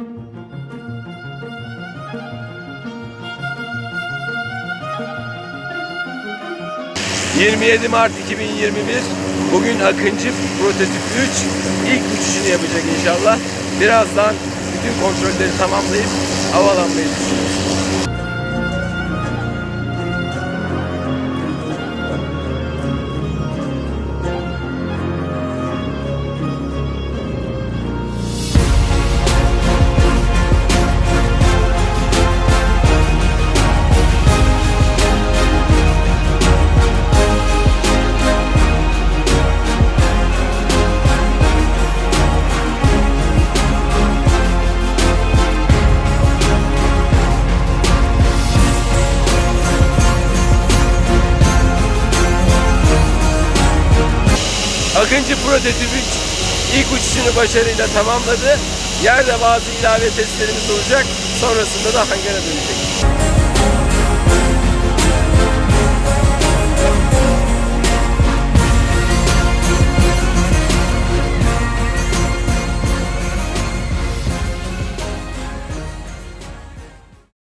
...27 Mart 2021... ...bugün Akıncı Prototip 3... ...ilk uçuşunu yapacak inşallah... ...birazdan bütün kontrolleri tamamlayıp... ...havalanmayı düşünüyoruz. Akıncı Prototip 3 ilk uçuşunu başarıyla tamamladı. Yerde bazı ilave testlerimiz olacak. Sonrasında da hangara dönecek.